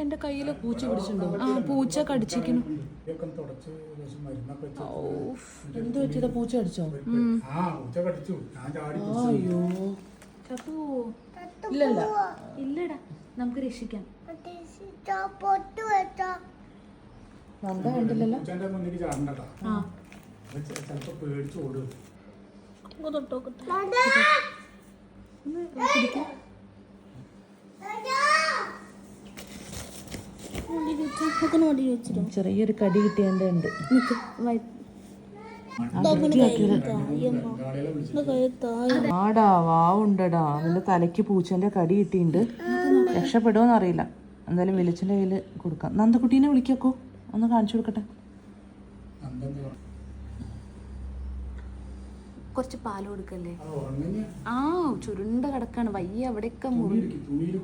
എന്റെ കയ്യിൽ പൂച്ച പിടിച്ചിട്ടുണ്ടോ? ആ പൂച്ച കടിച്ചിരിക്കുന്നു. എന്ത് പറ്റിയതാ? പൂച്ച കടിച്ചോ? അയ്യോ ഇല്ലല്ല. ഇല്ലടാ നമുക്ക് രക്ഷിക്കാം. നന്ദ കണ്ടില്ലല്ലോ. ആ. ചിലപ്പോ പേടിച്ച് ഓടും ചെറിയൊരു കടി കിട്ടിയതിന്റെ ഉണ്ട്. ആടാ വാവുണ്ടടാ. നിന്റെ തലയ്ക്ക് പൂച്ചന്റെ കടി കിട്ടിയിട്ടുണ്ട്. രക്ഷപ്പെടുമോന്ന് അറിയില്ല. എന്തായാലും വെളിച്ചന്റെ കയ്യിൽ കൊടുക്കാം. നന്ദക്കുട്ടീനെ വിളിക്കോ ഒന്ന് കാണിച്ചു കൊടുക്കട്ടെ. കൊറച്ച് പാൽ കൊടുക്കല്ലേ? ആ ചുരുണ്ട കിടക്കാണ്. വയ്യ അവിടെയൊക്കെ മുറി തുണിയിൽ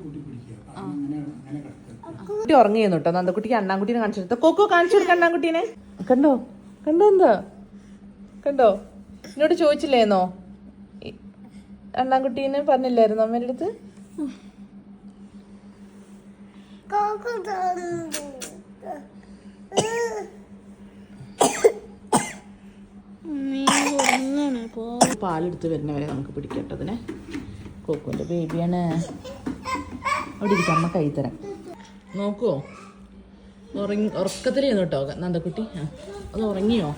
കൂട്ടി ഉറങ്ങിയെന്നു കേട്ടോ. നന്ദക്കുട്ടിക്ക് അണ്ണാൻകുട്ടീനെ കാണിച്ചു കൊടുത്ത. കൊക്കോ കാണിച്ചു കൊടുക്ക അണ്ണാൻകുട്ടീനെ. കണ്ടോ? കണ്ടോ എന്താ? കണ്ടോ? എന്നോട് ചോദിച്ചില്ലേന്നോ? അണ്ണാൻകുട്ടീനെ പറഞ്ഞില്ലായിരുന്നു അമ്മേന്റെ അടുത്ത്? പാലെടുത്ത് വരുന്നവരെ നമുക്ക് പിടിക്കട്ടതിനെ കോക്കുവിന്റെ ബേബിയാണ് അവിടെ ഇരിക്കാം അമ്മ കൈ തരാം. നോക്കുവോ? ഉറങ്ങി ഉറക്കത്തിലേന്ന് കേട്ടോ. നന്ദക്കുട്ടി. ആ അത് ഉറങ്ങിയോ?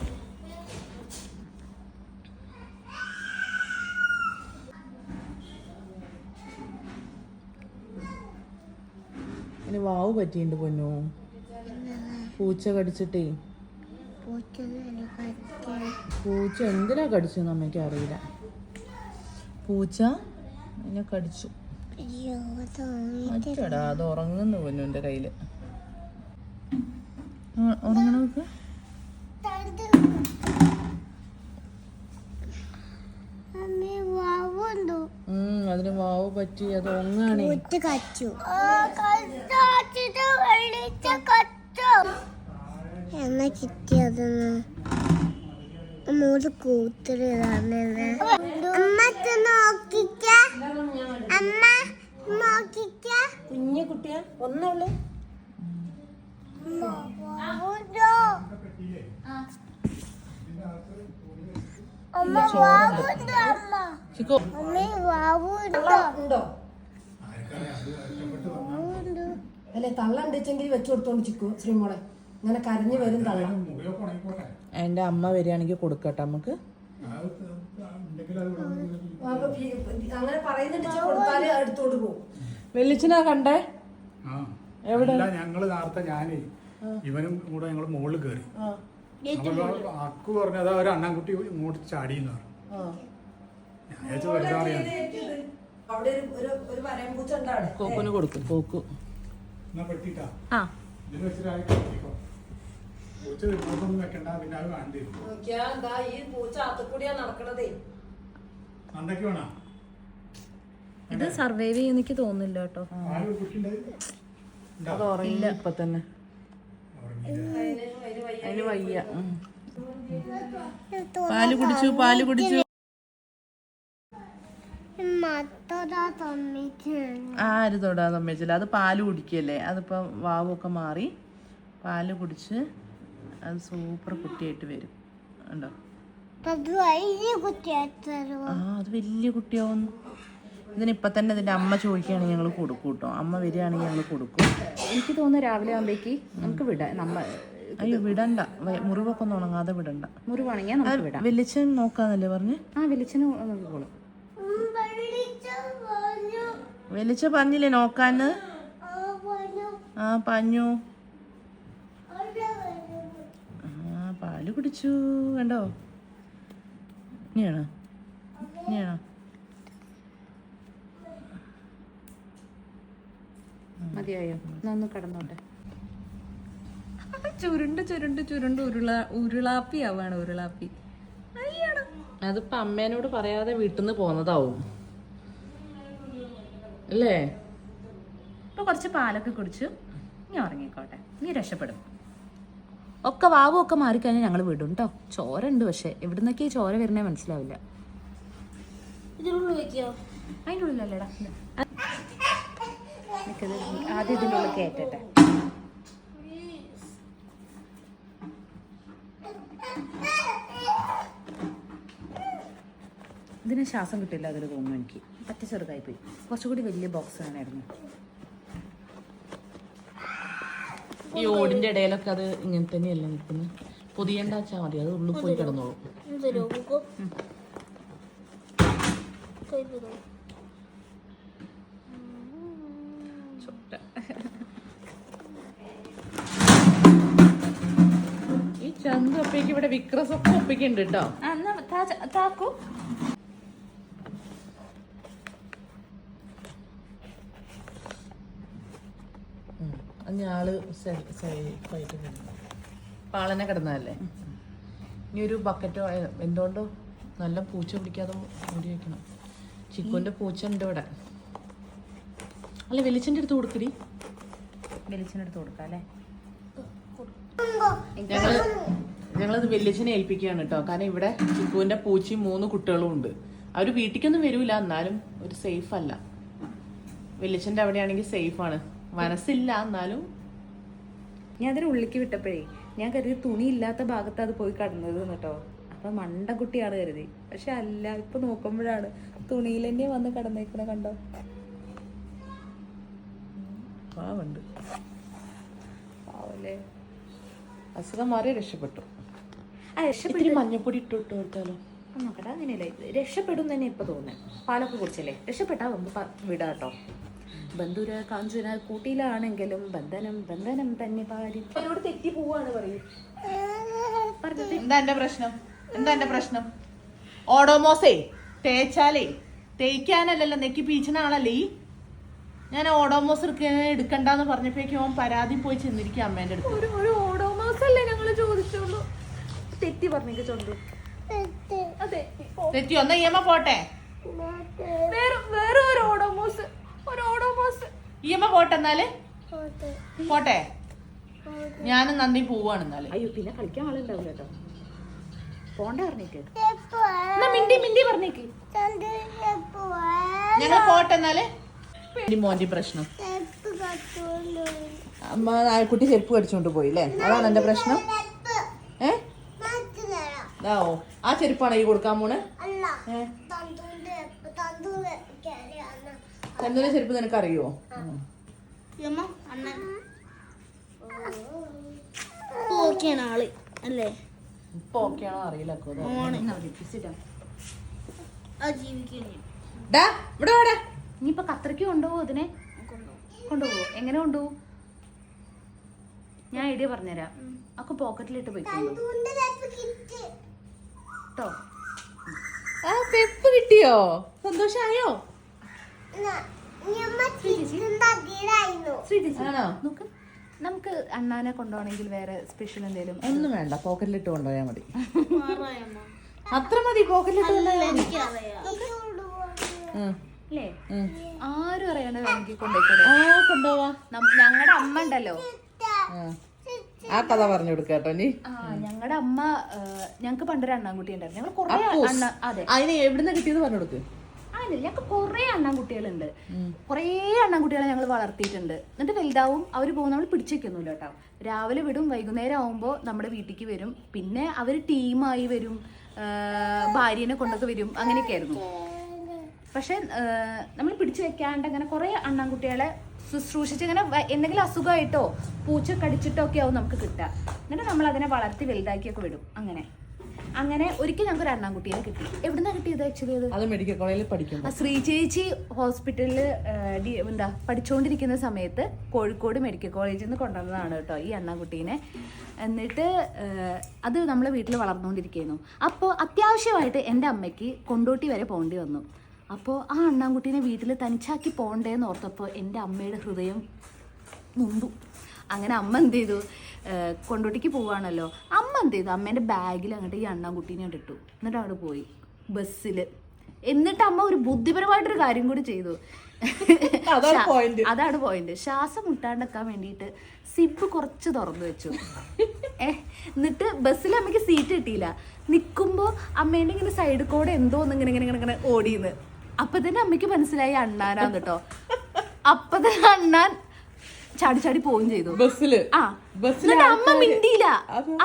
അതിന് വാവ് പറ്റിയിട്ടുണ്ട് പൊന്നു. പൂച്ച കടിച്ചിട്ടേ. പൂച്ച എന്തിനാ കടിച്ചെന്ന് അമ്മയ്ക്ക് അറിയില്ല. പൂച്ച? എന്നെ കടിച്ചു. അച്ചടാ അത് ഉറങ്ങുന്നു പൊന്നു എന്റെ കയ്യിൽ. അതിന് വാവ് പറ്റി അത് കച്ചു. എന്നാ മൂന്ന് അമ്മ നോക്കിക്ക. അമ്മ. നോക്കിക്ക കുഞ്ഞു കുട്ടിയാ ഒന്നുള്ളു വാവുണ്ടോ? അമ്മ വാവുണ്ടോ അമ്മ? ചിക്കോ. അമ്മ വാവുണ്ടോ? ഉണ്ടോ? ആർക്കറിയാം അത് കഷ്ടപ്പെട്ട് വന്നാൽ വാവുണ്ടോ. അല്ലെ തള്ള ഉണ്ടെച്ചെങ്കിൽ വെച്ചു കൊടുത്തോണ്ട് ചിക്കു ശ്രീമോളെ. ഇങ്ങനെ കരഞ്ഞു വരും തള്ള. എന്റെ അമ്മ വരികയാണെങ്കിൽ കൊടുക്കട്ടെ നമുക്ക്? അങ്ങനെ പറയുന്നുണ്ട് കൊടുത്താലേ കൊടുത്താൽ എടുത്തോണ്ട് പോകും. വെള്ളിച്ചിനാ കണ്ടേ? ആ. അല്ല ഞങ്ങൾ നേരത്തെ ഞാനേ ഇവനും കൂടെ ഞങ്ങൾ മുകളിൽ കയറി അക്കു പറഞ്ഞത് ഒരു അണ്ണൻകുട്ടി ഇങ്ങോട്ട് ചാടിയെന്ന് പറഞ്ഞു. അവിടെ ഒരു ഒരു ഒരു വരയം പൂച്ച ഉണ്ടാണ് കോക്കുന് കൊടുക്കും കോക്കു. എന്നാ പെട്ടിട്ടാ? ആ. വെക്കണ്ട പിന്നെ അത് വേണ്ടി വരും നോക്കിയാ എന്താ ഈ പൂച്ച അകത്തുകൂടിയാ നടക്കണതേ അന്തൊക്കെ വേണോ ഇത് സർവൈവ് ചെയ്യും എനിക്ക് തോന്നുന്നില്ല കേട്ടോ. അത് ഉറങ്ങില്ല ഇപ്പൊ തന്നെ. അതിന് വയ്യ. ഉം. പാൽ കുടിച്ചു പാൽ കുടിച്ചു. ആര് തൊടാ തമ്മിച്ചില്ല അത് പാൽ കുടിക്കല്ലേ അതിപ്പോ വാവൊക്കെ മാറി പാൽ കുടിച്ച് അത് സൂപ്പർ കുട്ടിയായിട്ട് വരും. ഉണ്ടോ ആ അത് വലിയ കുട്ടിയാവുന്നു. ഇതിനിപ്പൊ തന്നെ ഇതിന്റെ അമ്മ ചോദിക്കുകയാണെങ്കിൽ ഞങ്ങൾ കൊടുക്കും കേട്ടോ അമ്മ വരികയാണെങ്കിൽ ഞങ്ങൾ കൊടുക്കും. എനിക്ക് തോന്നുന്നു രാവിലെ ആകുമ്പോഴേക്ക് നമുക്ക് വിടാം നമ്മൾ അയ്യോ വിടണ്ട. മുറിവൊക്കെ ഒന്ന് ഉണങ്ങാതെ വിടണ്ട. മുറിവാണെങ്കിൽ നമുക്ക് വിടാം. നോക്കാന്നല്ലേ പറഞ്ഞ്? ആ നോക്കിക്കോളും വെളിച്ച പറഞ്ഞില്ലേ നോക്കാന്ന് ആ പറഞ്ഞു ആ പാൽ കുടിച്ചു. കണ്ടോ? ഇനിയാണോ? ഇനിയാണോ? മതിയായോ? ഒന്ന് കിടന്നോട്ടെ. ചുരുണ്ട് ചുരുണ്ട് ചുരുണ്ട് ഉരുള ഉരുളാപ്പി ആവാണ് ഉരുളാപ്പി. അതിപ്പോ അമ്മേനോട് പറയാതെ വീട്ടിൽ നിന്ന് പോന്നതാവും. അല്ലേ? ഇപ്പൊ കുറച്ച് പാലൊക്കെ കുടിച്ചു നീ ഉറങ്ങിക്കോട്ടെ. നീ രക്ഷപ്പെടും. ഒക്കെ വാവും ഒക്കെ മാറിക്കഴിഞ്ഞാൽ ഞങ്ങൾ വിടും കേട്ടോ ചോര ഉണ്ട് പക്ഷെ എവിടുന്നൊക്കെ ഈ ചോര വരുന്നേ മനസ്സിലാവില്ല. ഇതിനുള്ളിൽ ആദ്യം ഇതിന്റെ ഉള്ളിൽ കയറ്റട്ടെ ഇതിന് ശ്വാസം കിട്ടില്ല അതിൽ തോന്നുന്നു എനിക്ക് പറ്റ ചെറുതായി പോയി കുറച്ചുകൂടി വലിയ ബോക്സ് വേണമായിരുന്നു ഈ ഓടിന്റെ ഇടയിലൊക്കെ അത് ഇങ്ങനെ തന്നെയല്ല നിൽക്കുന്നത് പൊതിയണ്ട വെച്ചാൽ മതി അത് ഉള്ളിൽ പോയി കിടന്നോളും ഒപ്പയ്ക്ക് ഇവിടെ വിക്രസൊക്കെ ഒപ്പിക്കുന്നുണ്ട് കേട്ടോ താക്കൂ. ഞാൾ പാളനെ കിടന്നല്ലേ ഇനി ഒരു ബക്കറ്റോ എന്തുകൊണ്ടോ നല്ല പൂച്ച പിടിക്കാതെ മൂടി വെക്കണം. ചിക്കുവിന്റെ പൂച്ച ഉണ്ട് ഇവിടെ. അല്ല വെളിച്ചന്റെ അടുത്ത് കൊടുക്കടി വെളിച്ചെടുത്ത് കൊടുക്കാം അല്ലേ ഞങ്ങൾ ഞങ്ങളത് വെല്ലിച്ചനെ ഏൽപ്പിക്കുകയാണ് കേട്ടോ കാരണം ഇവിടെ ചിക്കുവിന്റെ പൂച്ചയും മൂന്ന് കുട്ടികളും ഉണ്ട്. അവർ വീട്ടിലേക്കൊന്നും വരൂല. എന്നാലും ഒരു സേഫ് അല്ല. വെല്ലിച്ചന്റെ അവിടെയാണെങ്കിൽ സേഫ് ആണ്. മനസ്സില്ല. എന്നാലും ഞാൻ അതിന് ഉള്ളിക്ക് വിട്ടപ്പോഴേ ഞാൻ കരുതി തുണി ഇല്ലാത്ത ഭാഗത്ത് അത് പോയി കടന്നത് കേട്ടോ അപ്പൊ മണ്ടക്കുട്ടിയാണ് കരുതി. പക്ഷെ അല്ല ഇപ്പൊ നോക്കുമ്പോഴാണ്. തുണിയിൽ തന്നെ വന്ന് കടന്നേക്കണ കണ്ടോ? പാവുണ്ട്. പാവല്ലേ? അസുഖം മാറി രക്ഷപ്പെട്ടു. ആ രക്ഷപ്പെട്ടു മഞ്ഞപ്പൊടി ഇട്ട് ഇട്ട് കൊടുത്താലോ നോക്കട്ടെ അങ്ങനെയല്ലേ. രക്ഷപ്പെടും തന്നെ ഇപ്പൊ തോന്നുന്നത് പാലൊക്കെ കുടിച്ചല്ലേ? രക്ഷപ്പെട്ടാ വിടാട്ടോ. കേട്ടോ ബന്ധുര കാഞ്ചുര കൂട്ടിയിലാണെങ്കിലും ബന്ധനം ബന്ധനം തന്നെ പാരി അവരോട് തെറ്റി പോവാണ് പറയും. എന്താ എന്റെ പ്രശ്നം? എന്താ എന്റെ പ്രശ്നം? ഓഡോമോസേ തേച്ചാലേ തേക്കാനല്ലല്ലോ നെക്കി പീച്ചണ ആളല്ലേ ഈ? ഞാൻ ഓഡോമോസ് എടുക്ക എടുക്കണ്ടെന്ന് പറഞ്ഞപ്പോഴേക്കും അവൻ പരാതി പോയി ചെന്നിരിക്കും അമ്മേന്റെ അടുത്ത്. ഒരു ഓഡോമോസ് അല്ലേ ഞങ്ങൾ ചോദിച്ചുള്ളൂ തെറ്റി പറഞ്ഞേക്ക് ചൊണ്ടു. അതെ തെറ്റി ഒന്ന് ഇയമ്മ പോട്ടെ. വേറെ വേറെ ഒരു ഓടോമോസ് ഒരു ഓടോമോസ്. ഇയമ്മ പോട്ടെ എന്നാൽ? പോട്ടെ. ഞാനും നന്ദി പോവാണ് എന്നാൽ. അയ്യോ പിന്നെ കളിക്കാൻ ആളുണ്ടാവില്ല കേട്ടോ. പോണ്ട പറഞ്ഞേക്ക്. എന്നാ മിണ്ടി മിണ്ടി പറഞ്ഞേക്ക്. ഞങ്ങൾ പോട്ടെ എന്നാൽ? മോന്റെ പ്രശ്നം. അമ്മ നായക്കുട്ടി ചെരുപ്പ് കടിച്ചോണ്ട് പോയി അല്ലേ? അതാണ് എന്റെ പ്രശ്നം എപ്പോ ഏ മാറ്റി തരാം ഇതാവോ ആ ചെരുപ്പാണ് ഈ കൊടുക്കാൻ പോണ്? തന്തൂരി ചെരുപ്പ് നിനക്ക് അറിയോ യമ്മ അണ്ണൻ ഓക്കെയാണ് ആൾ അല്ലേ? ഇപ്പൊ ഓക്കെയാണോ അറിയില്ല. ഇനിയിപ്പൊ കത്രയ്ക്ക് കൊണ്ടുപോകും അതിനെ കൊണ്ടുപോകും. എങ്ങനെ കൊണ്ടുപോകും? ഞാൻ ഐഡിയ പറഞ്ഞുതരാം. അപ്പൊ പോക്കറ്റിലിട്ട് പോയി കിട്ടി ആ പെപ്പ് കിട്ടിയോ? സന്തോഷായോ? ആണോ? നോക്ക്. നമുക്ക് അണ്ണാനെ കൊണ്ടുപോകണമെങ്കിൽ വേറെ സ്പെഷ്യൽ എന്തെങ്കിലും ഒന്നും വേണ്ട. പോക്കറ്റിലിട്ട് കൊണ്ടുപോയാ മതി. അത്ര മതി. പോക്കറ്റിലിട്ട് കൊണ്ടുപോയാ മതി. ഉം, ആരും അറിയാണ്ട് കൊണ്ടുപോയി കൊണ്ടുപോയിക്കൂടെ? ആ കൊണ്ടുപോവാ. ഞങ്ങളുടെ അമ്മ ഉണ്ടല്ലോ. ആ. കഥ പറഞ്ഞു കൊടുക്കാട്ടോ നീ ഞങ്ങളുടെ അമ്മ ഞങ്ങൾക്ക് പണ്ടൊരു അണ്ണാൻകുട്ടി ഉണ്ടായിരുന്നു. ഞങ്ങൾ കുറെ അണ്ണ അതെ. അതിന് എവിടുന്ന് കിട്ടിയത് പറഞ്ഞു കൊടുക്ക്. അതില്ല ഞങ്ങൾക്ക് കുറെ അണ്ണാൻകുട്ടികളുണ്ട്. കുറേ അണ്ണാൻകുട്ടികളെ ഞങ്ങൾ വളർത്തിയിട്ടുണ്ട്. എന്നിട്ട് വലുതാവും അവർ പോകും നമ്മൾ പിടിച്ചു വെക്കൊന്നുമില്ല കേട്ടോ. രാവിലെ വിടും വൈകുന്നേരം ആവുമ്പോൾ നമ്മുടെ വീട്ടിലേക്ക് വരും. പിന്നെ അവർ ടീമായി വരും ഭാര്യനെ കൊണ്ടൊക്കെ വരും അങ്ങനെയൊക്കെ ആയിരുന്നു. പക്ഷെ നമ്മൾ പിടിച്ചു വെക്കാണ്ട് അങ്ങനെ കുറെ അണ്ണാൻകുട്ടികളെ ശുശ്രൂഷിച്ച് ഇങ്ങനെ എന്തെങ്കിലും അസുഖമായിട്ടോ പൂച്ച കടിച്ചിട്ടോ ഒക്കെ ആവും നമുക്ക് കിട്ടുക. എന്നിട്ട് നമ്മൾ അതിനെ വളർത്തി വലുതാക്കിയൊക്കെ വിടും. അങ്ങനെ. അങ്ങനെ ഒരിക്കൽ ഞങ്ങൾക്ക് ഒരു അണ്ണാൻകുട്ടിയെ കിട്ടി. എവിടുന്നാ കിട്ടിയത് ആക്ച്വലി അത്? അത് മെഡിക്കൽ കോളേജിൽ പഠിക്കും ശ്രീ ചേച്ചി ഹോസ്പിറ്റലിൽ എന്താ പഠിച്ചുകൊണ്ടിരിക്കുന്ന സമയത്ത് കോഴിക്കോട് മെഡിക്കൽ കോളേജിൽ നിന്ന് കൊണ്ടുവന്നതാണ് കേട്ടോ ഈ അണ്ണാൻകുട്ടീനെ എന്നിട്ട് അത് നമ്മളെ വീട്ടിൽ വളർന്നുകൊണ്ടിരിക്കുന്നു. അപ്പോൾ അത്യാവശ്യമായിട്ട് എന്റെ അമ്മയ്ക്ക് കൊണ്ടോട്ടി വരെ പോകേണ്ടി വന്നു. അപ്പോൾ ആ അണ്ണാൻകുട്ടീനെ വീട്ടിൽ തനിച്ചാക്കി പോകണ്ടേന്ന് ഓർത്തപ്പോൾ എന്റെ അമ്മയുടെ ഹൃദയം മുമ്പു അങ്ങനെ അമ്മ എന്ത് ചെയ്തു? ഏഹ് കൊണ്ടോട്ടിക്ക് പോവാണല്ലോ. അമ്മ എന്ത് ചെയ്തു? അമ്മേന്റെ ബാഗിൽ അങ്ങോട്ട് ഈ അണ്ണാൻകുട്ടീനെ ഇട്ടു. എന്നിട്ട് അവിടെ പോയി ബസ്സിൽ എന്നിട്ട് അമ്മ ഒരു ബുദ്ധിപരമായിട്ടൊരു കാര്യം കൂടി ചെയ്തു. അതാണ് പോയിന്റ് ശ്വാസം മുട്ടാണ്ടെക്കാൻ വേണ്ടിയിട്ട് സിബ് കുറച്ച് തുറന്നു വെച്ചു. ഏ എന്നിട്ട് ബസ്സിൽ അമ്മയ്ക്ക് സീറ്റ് കിട്ടിയില്ല. നിൽക്കുമ്പോൾ അമ്മേന്റെ ഇങ്ങനെ സൈഡ് കൂടെ എന്തോ ഒന്ന് ഇങ്ങനെ ഇങ്ങനെ ഇങ്ങനെ ഇങ്ങനെ ഓടിയെന്ന്. അപ്പൊ തന്നെ അമ്മയ്ക്ക് മനസ്സിലായി അണ്ണാനാന്ന് കേട്ടോ. അപ്പൊ തന്നെ അണ്ണാൻ ചാടി ചാടി പോവുകയും ചെയ്തു. ബസ്സിൽ. ആ. എന്നിട്ട് അമ്മ മിണ്ടിയില്ല.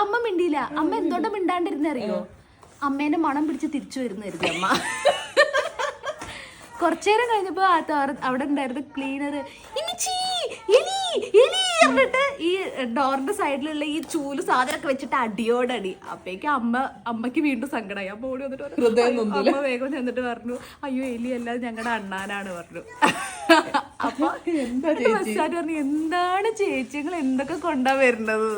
അമ്മ മിണ്ടിയില്ല. അമ്മ എന്തുകൊണ്ട് മിണ്ടാണ്ടിരുന്ന അറിയോ? അമ്മേന്റെ മണം പിടിച്ച് തിരിച്ചു വരുന്നായിരുന്നു അമ്മ. കുറച്ചേരം കഴിഞ്ഞപ്പോ ആ അവിടെ ഉണ്ടായിരുന്ന ക്ലീനർ എലി എലി പറഞ്ഞിട്ട് ഈ ഡോറിന്റെ സൈഡിലുള്ള ഈ ചൂൽ സാധനമൊക്കെ വെച്ചിട്ട് അടിയോടടി. അപ്പേക്ക് അമ്മ അമ്മയ്ക്ക് വീണ്ടും സങ്കടമായി അപ്പൊ ഓടി വന്നിട്ട് അമ്മ വേഗം ചെന്നിട്ട് പറഞ്ഞു അയ്യോ എലി അല്ലാതെ ഞങ്ങളുടെ അണ്ണാനാണ് പറഞ്ഞു. അപ്പൊ എന്താ പറഞ്ഞു എന്താണ് ചേച്ചി? നിങ്ങൾ എന്തൊക്കെ കൊണ്ടാ വരുന്നത്?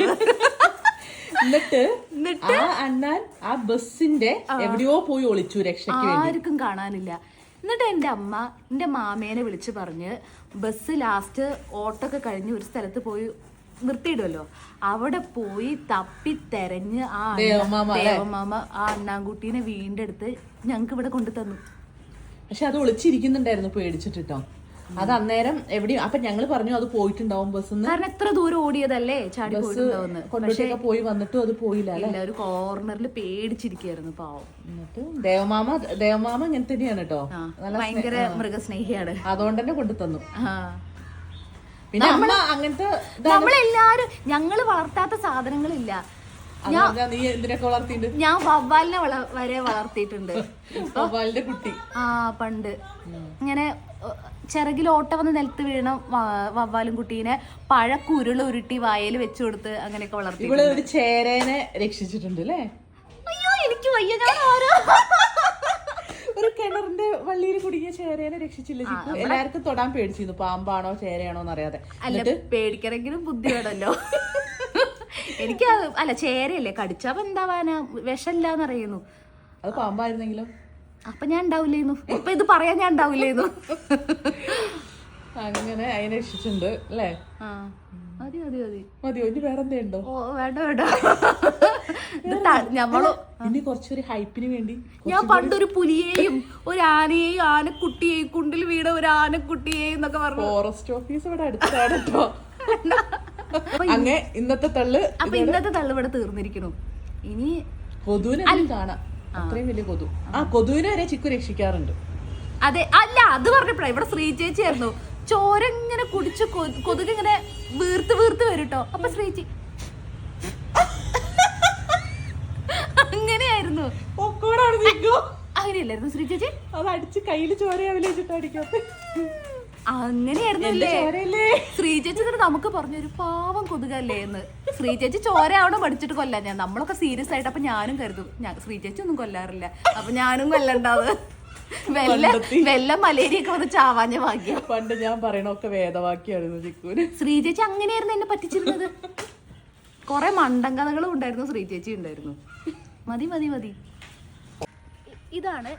എന്നിട്ട് എന്നിട്ട് ആ അണ്ണാൻ ആ ബസ്സിന്റെ എവിടെയോ പോയി ഒളിച്ചു വേണ്ടി. ആർക്കും കാണാനില്ല. എന്നിട്ട് എന്റെ അമ്മ എന്റെ മാമേനെ വിളിച്ച് പറഞ്ഞ് ബസ് ലാസ്റ്റ് ഓട്ടൊക്കെ കഴിഞ്ഞ് ഒരു സ്ഥലത്ത് പോയി നിർത്തിയിടുമല്ലോ അവിടെ പോയി തപ്പി തെരഞ്ഞ് ആ ദേവമാമ ആ അണ്ണാൻകുട്ടീനെ വീണ്ടെടുത്ത് ഞങ്ങൾക്ക് ഇവിടെ കൊണ്ടു തന്നു പക്ഷെ അത് ഒളിച്ചിരിക്കുന്നുണ്ടായിരുന്നു പേടിച്ചിട്ടോ അത് അന്നേരം എവിടെയും അപ്പൊ ഞങ്ങൾ പറഞ്ഞു അത് പോയിട്ടുണ്ടാവും ബസ് കാരണം എത്ര ദൂരം ഓടിയതല്ലേ? ചാടി കൊണ്ടുപോയിട്ടൊക്കെ പോയി വന്നിട്ടും അത് പോയില്ല ഒരു കോർണറിൽ പേടിച്ചിരിക്കായിരുന്നു പാവം. എന്നിട്ട് ദേവമാമ ദേവമാമ ഇങ്ങനെ തന്നെയാണ് കേട്ടോ ഭയങ്കര മൃഗസ്നേഹിയാണ്. അതുകൊണ്ട് തന്നെ കൊണ്ടു തന്നു. പിന്നെ അങ്ങനത്തെ നമ്മളെല്ലാരും ഞങ്ങൾ വളർത്താത്ത സാധനങ്ങളില്ല. നീ എന്തിനൊക്കെ വളർത്തിയിട്ടുണ്ട്? ഞാൻ വവ്വാലിനെ വരെ വളർത്തിയിട്ടുണ്ട്. വവ്വാലിന്റെ കുട്ടി. ആ പണ്ട്. ഇങ്ങനെ ചിറകിൽ ഓട്ട വന്ന് നിലത്ത് വീണ വവ്വാലും കുട്ടീനെ പഴക്കുരുൾ ഉരുട്ടി വായയിൽ വെച്ചു കൊടുത്ത് അങ്ങനെയൊക്കെ വളർത്തി ഇവൾ ഒരു ചേരേനെ രക്ഷിച്ചിട്ടുണ്ട് അല്ലേ അയ്യോ എനിക്ക് വയ്യ. ഞാൻ ആരോ ഒരു കിണറിന്റെ വള്ളിയിൽ കുടുങ്ങിയ ചേരേനെ രക്ഷിച്ചില്ല ചിക്കു? എല്ലാവർക്കും തൊടാൻ പേടിച്ചിരുന്നു. പാമ്പാണോ ചേരയാണോ എന്നറിയാതെ. അല്ല പേടിക്കണമെങ്കിലും ബുദ്ധി വേണമല്ലോ എനിക്ക് അല്ല ചേരയല്ലേ കടിച്ചപ്പോ എന്താവാനാ വിഷമില്ലാന്ന് അറിയുന്നു അത് പാമ്പായിരുന്നെങ്കിലോ. അപ്പൊ ഞാൻ ഉണ്ടാവില്ലേന്നു. ഇപ്പൊ ഇത് പറയാൻ ഞാൻ ഉണ്ടാവില്ലേന്നു. അങ്ങനെ അതിനെ രക്ഷിച്ചിട്ടുണ്ട് അല്ലേ? മതി മതി മതി. വേറെ ഉണ്ടോ? ഓ വേണ്ട വേണ്ട. ഞമ്മൾ ഇനി കുറച്ചൊരു ഹൈപ്പിന് വേണ്ടി ഞാൻ പണ്ടൊരു പുലിയെയും ഒരു ആനയെയും ആനക്കുട്ടിയെയും കുണ്ടിൽ വീണ ഒരു ആനക്കുട്ടിയെയും എന്നൊക്കെ പറഞ്ഞു. ഫോറസ്റ്റ് ഓഫീസ് ഇവിടെ അടുത്താണ് കേട്ടോ അങ്ങ് ഇന്നത്തെ തള്ള് അപ്പൊ ഇന്നത്തെ തള്ളുവിടെ തീർന്നിരിക്കണു ഇനി കൊതുവിനെ കാണാം. അത്രയും വലിയ കൊതു. ആ കൊതുവിനെ വരെ ചിക്കു രക്ഷിക്കാറുണ്ട്. അതെ അല്ല അത് പറഞ്ഞപ്പോഴാ ഇവിടെ ശ്രീ ചേച്ചിയായിരുന്നു ചോര ഇങ്ങനെ കുടിച്ച് കൊതുക് ഇങ്ങനെ വീർത്ത് വീർത്ത് വരും ട്ടോ അപ്പൊ ശ്രീചി അങ്ങനെയായിരുന്നു. അങ്ങനെയല്ലായിരുന്നു ശ്രീ ചേച്ചി? അത് അടിച്ച് കയ്യിൽ ചോരയാവില്ല വെച്ചിട്ട് അടിക്കാത്ത അങ്ങനെയായിരുന്നു ശ്രീചേച്ചി തന്നെ എന്നിട്ട് നമുക്ക് പറഞ്ഞു ഒരു പാവം കൊതുകല്ലേ എന്ന്. ശ്രീചേച്ചി ചോര അവിടെ പഠിച്ചിട്ട് കൊല്ലാൻ ഞാൻ. നമ്മളൊക്കെ സീരിയസ് ആയിട്ട് അപ്പൊ ഞാനും കരുതും. ഞാൻ ശ്രീചേച്ചി ഒന്നും കൊല്ലാറില്ല. അപ്പൊ ഞാനും കൊല്ലണ്ടാവ് വെല്ല വെല്ല മലേരിയ ഒക്കെ വന്ന് ചാവാഞ്ഞ ഭാഗ്യം. പണ്ട് ഞാൻ പറയണൊക്കെ വേദവാക്യായിരുന്നു ചിക്കുവിന് ശ്രീചേച്ചി അങ്ങനെയായിരുന്നു എന്നെ പറ്റിച്ചിരുന്നത്. കൊറേ മണ്ടങ്കഥകളും ഉണ്ടായിരുന്നു ശ്രീചേച്ചി ഉണ്ടായിരുന്നു. മതി മതി മതി. ഇതാണ്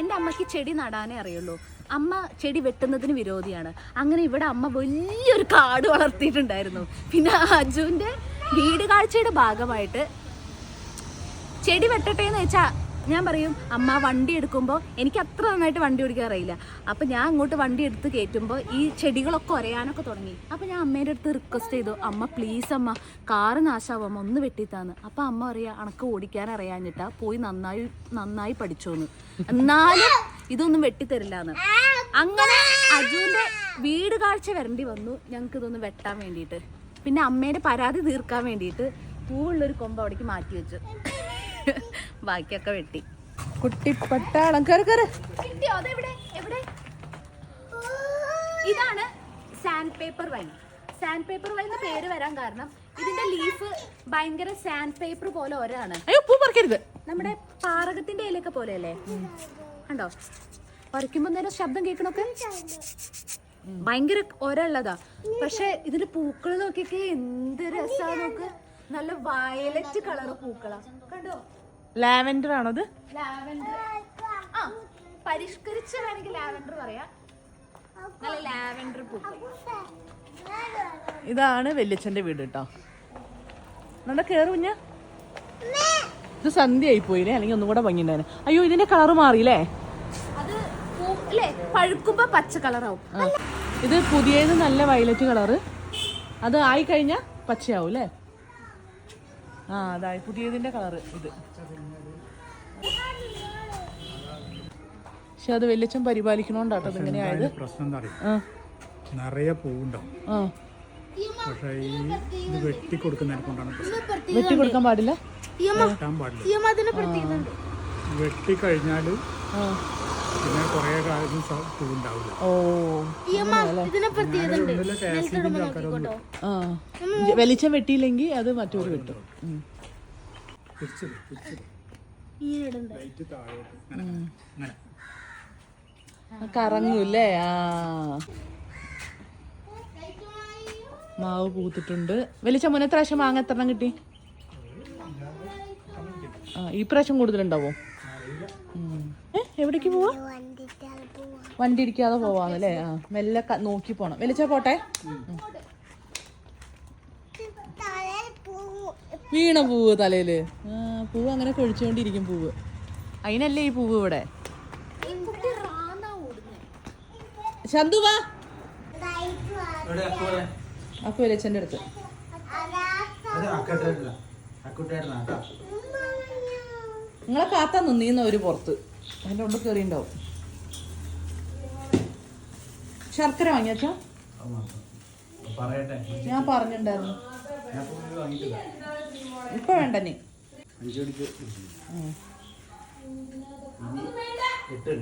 എന്റെ അമ്മയ്ക്ക് ചെടി നടാനേ അറിയുള്ളൂ. അമ്മ ചെടി വെട്ടുന്നതിന് വിരോധിയാണ്. അങ്ങനെ ഇവിടെ അമ്മ വലിയൊരു കാട് വളർത്തിയിട്ടുണ്ടായിരുന്നു. പിന്നെ അജുവിന്റെ വീട് കാഴ്ചയുടെ ഭാഗമായിട്ട് ചെടി വെട്ടട്ടെ എന്ന് വെച്ചാൽ ഞാൻ പറയും അമ്മ വണ്ടി എടുക്കുമ്പോൾ എനിക്ക് അത്ര നന്നായിട്ട് വണ്ടി ഓടിക്കാൻ അറിയില്ല. അപ്പം ഞാൻ അങ്ങോട്ട് വണ്ടി എടുത്ത് കയറ്റുമ്പോൾ ഈ ചെടികളൊക്കെ ഒരയാനൊക്കെ തുടങ്ങി. അപ്പം ഞാൻ അമ്മേന്റെ അടുത്ത് റിക്വസ്റ്റ് ചെയ്തു അമ്മ പ്ലീസ് അമ്മ കാറ് നാശാവും അമ്മ ഒന്ന് വെട്ടിത്താന്ന്. അപ്പം അമ്മ പറയാ അണക്ക് ഓടിക്കാൻ അറിയാഞ്ഞിട്ടാ പോയി നന്നായി നന്നായി പഠിച്ചോന്ന്. എന്നാലും ഇതൊന്നും വെട്ടിത്തരില്ല എന്ന് അങ്ങനെ അജുവിന്റെ വീട് കാഴ്ച വരേണ്ടി വന്നു. ഞങ്ങൾക്ക് ഇതൊന്ന് വെട്ടാൻ വേണ്ടിയിട്ട്. പിന്നെ അമ്മേന്റെ പരാതി തീർക്കാൻ വേണ്ടിയിട്ട് പൂവുള്ളൊരു കൊമ്പ് അവിടേക്ക് മാറ്റി വെച്ചു. ബാക്കിയൊക്കെ വെട്ടി. കയറി കയറി അതെവിടെ? എവിടെ? ഇതാണ് sandpaper wine sandpaper wine എന്ന് പേര് വരാൻ കാരണം ഇതിന്റെ ലീഫ് ഭയങ്കര സാൻഡ് പേപ്പർ പോലെ ഒരാണ്. അയ്യോ പൂ പറിക്കരുത്. നമ്മുടെ പാറകത്തിന്റെ ഇലയൊക്കെ പോലെയല്ലേ? കണ്ടോ? പറിക്കുമ്പോ നേരം ശബ്ദം കേൾക്കണൊക്കെ? ഭയങ്കര ഒരള്ളതാ. പക്ഷെ ഇതിന്റെ പൂക്കൾ നോക്കിയൊക്കെ എന്ത് രസാ നോക്ക് നല്ല വയലറ്റ് കളർ പൂക്കളാ. കണ്ടോ? ലാവൻഡർ ഇത് ലാവൻഡർ. ആ പരിഷ്കരിച്ച് വേണമെങ്കിൽ ലാവൻഡർ പറയാം. നല്ല ലാവൻഡർ പൂക്കൾ. ഇതാണ് വെല്ലച്ചന്റെ വീട് കേട്ടോ. നമ്മുടെ കേറ് ഇത് ആയി പോയില്ലേ അല്ലെങ്കിൽ ഒന്നും കൂടെ ഭംഗിണ്ടായിരുന്നു അയ്യോ ഇതിന്റെ കളർ മാറിയില്ലേ? അത് പൂ അല്ലേ? പഴുക്കുമ്പോ പച്ച കളറാവും ഇത് പുതിയത് നല്ല വയലറ്റ് കളറ് അത് ആയി കഴിഞ്ഞാ പച്ചയാവും അല്ലേ? ആ അതായി പുതിയതിന്റെ കളറ് ഇത്. പക്ഷെ അത് വെല്ലച്ചം പരിപാലിക്കണോണ്ടാട്ടോ ഇങ്ങനെയായത് ആയത്. പ്രശ്നം എന്താ അറിയോ ആ. നിറയെ പൂവുണ്ടാവും. പക്ഷേ ഈ വെട്ടി കൊടുക്കുന്നതിനെ കൊണ്ടാണ് വെട്ടി കൊടുക്കാൻ പാടില്ല? പിന്നെ കുറേ കാലം ആ. വെളിച്ചം വെട്ടിയില്ലെങ്കിൽ അത് മറ്റൊരു കിട്ടും കറങ്ങൂല്ലേ? ആ. മാവ് പൂത്തിട്ടുണ്ട്. വെളിച്ചം മുന്നേ പ്രാവശ്യം മാങ്ങ എത്ര എണ്ണം കിട്ടി? ഈ പ്രാവശ്യം കൂടുതലുണ്ടാവോ? എവിടേക്ക് പോവാ? വണ്ടി ഇടിക്കാതെ പോവാന്നല്ലേ? ആ മെല്ലെ നോക്കി പോണം. വെളിച്ച പോട്ടെ. വീണ പൂവ് തലയിൽ. പൂവ് അങ്ങനെ കൊഴിച്ചുകൊണ്ടിരിക്കും പൂവ്. അതിനല്ലേ ഈ പൂവ് ഇവിടെ? അപ്പൊ വെളിച്ചന്റെ അടുത്ത്. നിങ്ങളെ കാത്താ നിന്നീന്ന് ഒരു പുറത്ത്. അതിന്റെ ഉള്ളിൽ കയറിണ്ടാവും ശർക്കര വാങ്ങിയാച്ചോ? ഞാൻ പറഞ്ഞിട്ടുണ്ടായിരുന്നു ഇപ്പൊ വേണ്ട നീ. അഞ്ചു മണിക്ക്. എട്ട്.